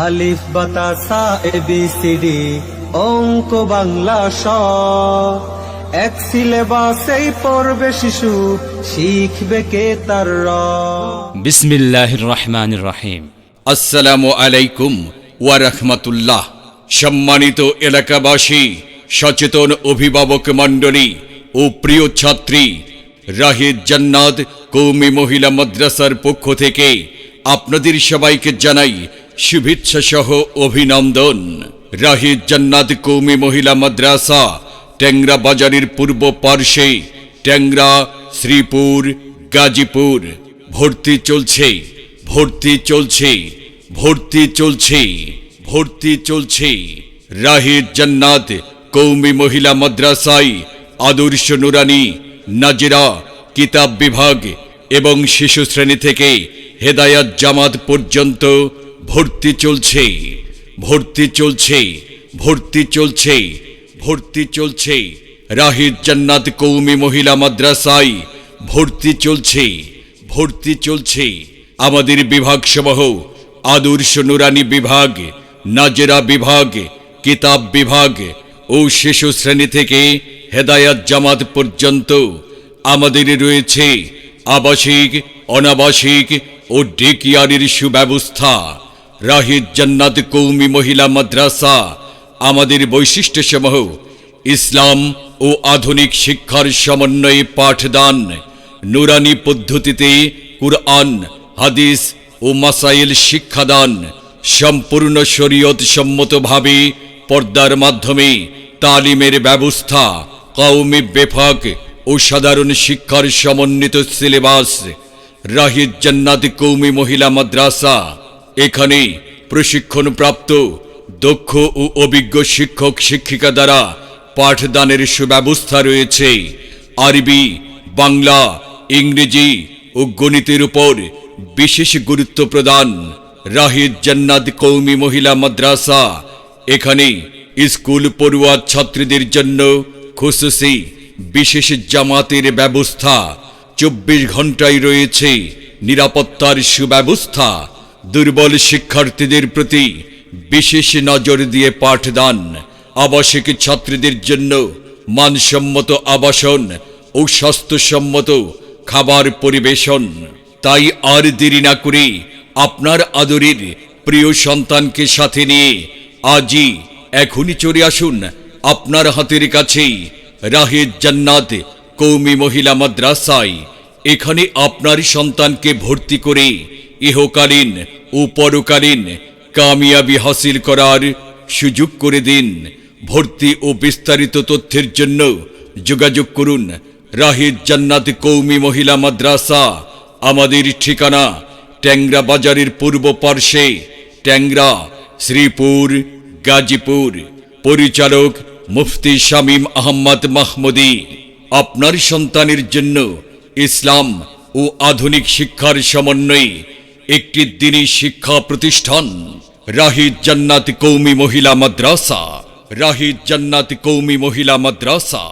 আলিফ বাতাসা A B C D অঙ্ক বাংলা স। এক সিলেবাসেই পড়বে শিশু শিখবে কে তার র। বিসমিল্লাহির রহমানির রহিম। আসসালামু আলাইকুম ওয়া রাহমাতুল্লাহ। সম্মানিত এলাকাবাসী সচেতন অভিভাবক মণ্ডলী ও প্রিয় ছাত্রী রাহিদ জান্নাত কৌমি মহিলা মাদ্রাসার পক্ষ থেকে আপনাদের সবাইকে জানাই শুভেচ্ছা সহ অভিনন্দন। রাহিদ জান্নাত কৌমি মহিলা মাদ্রাসা, ট্যাংরা বাজারের পূর্ব পার্শ্বে ট্যাংরা, শ্রীপুর, গাজীপুর। ভর্তি চলছে ভর্তি চলছে ভর্তি চলছে ভর্তি চলছে। রাহিদ জান্নাত কৌমি মহিলা মাদ্রাসায় আদর্শ নুরানি, নাজিরা, কিতাব বিভাগ এবং শিশু শ্রেণি থেকে হেদায়াত জামাত পর্যন্ত ভর্তি চলছে ভর্তি চলছে ভর্তি চলছে ভর্তি চলছে। রাহিদ জান্নাত কৌমি মহিলা মাদ্রাসায় ভর্তি চলছে ভর্তি চলছে। আমাদের বিভাগসমূহ আদর্শ নুরানি বিভাগ, নাজেরা বিভাগ, কিতাব বিভাগ ও শিশু শ্রেণি থেকে হেদায়াত জামাত পর্যন্ত আমাদের রয়েছে আবাসিক, অনাবাসিক ও ডেকিয়ারের সুব্যবস্থা। রাহিদ জান্নাত কৌমি মহিলা মাদ্রাসা। আমাদের বৈশিষ্ট্যসমূহ ইসলাম ও আধুনিক শিক্ষার সমন্বয়ে পাঠদান। নুরানি পদ্ধতিতে কুরআন, হাদিস ও মাসাইল শিক্ষাদান সম্পূর্ণ শরীয়ত সম্মতভাবে পর্দার মাধ্যমে তালিমের ব্যবস্থা, কওমি বেফাক ও সাধারণ শিক্ষার সমন্বিত সিলেবাস। রাহিদ জান্নাত কৌমি মহিলা মাদ্রাসা এখানে প্রশিক্ষণপ্রাপ্ত, দক্ষ ও অভিজ্ঞ শিক্ষক, শিক্ষিকা দ্বারা পাঠদানের সুব্যবস্থা রয়েছে। আরবি, বাংলা, ইংরেজি ও গণিতের উপর বিশেষ গুরুত্ব প্রদান। রাহিদ জান্নাত কৌমি মহিলা মাদ্রাসা এখানে স্কুল পড়ুয়া ছাত্রীদের জন্য খুশুসি বিশেষ জামাতের ব্যবস্থা। চব্বিশ ঘন্টায় রয়েছে নিরাপত্তার সুব্যবস্থা। দুর্বল শিক্ষার্থীদের প্রতি বিশেষ নজর দিয়ে পাঠদান আবাসিক ছাত্রীদের জন্য মানসম্মত আবাসন ও স্বাস্থ্যসম্মত খাবার পরিবেশন। তাই আর দেরি না করে আপনার আদরের প্রিয় সন্তানকে সাথে নিয়ে আজই এখনই চলে আসুন আপনার হাতের কাছেই রাহেদ জান্নাত কৌমি মহিলা মাদ্রাসায়। এখানে আপনার সন্তানকে ভর্তি করে ইহকালীন ও পরকালীন কামিয়াবি হাসিল করার সুযোগ করে দিন। ভর্তি ও বিস্তারিত তথ্যের জন্য যোগাযোগ করুন রাহিদ জান্নাত কৌমি মহিলা মাদ্রাসা, আমাদের ঠিকানা ট্যাংরা বাজারের পূর্ব পার্শ্বে, ট্যাংরা, শ্রীপুর, গাজীপুর। পরিচালক মুফতি শামীম আহম্মদ মাহমুদি। আপনার সন্তানের জন্য ইসলাম ও আধুনিক শিক্ষার সমন্বয়ে একটি দিনী শিক্ষা প্রতিষ্ঠান রাহিদ জান্নাত কৌমি মহিলা মাদ্রাসা রাহিদ জান্নাত কৌমি মহিলা মাদ্রাসা।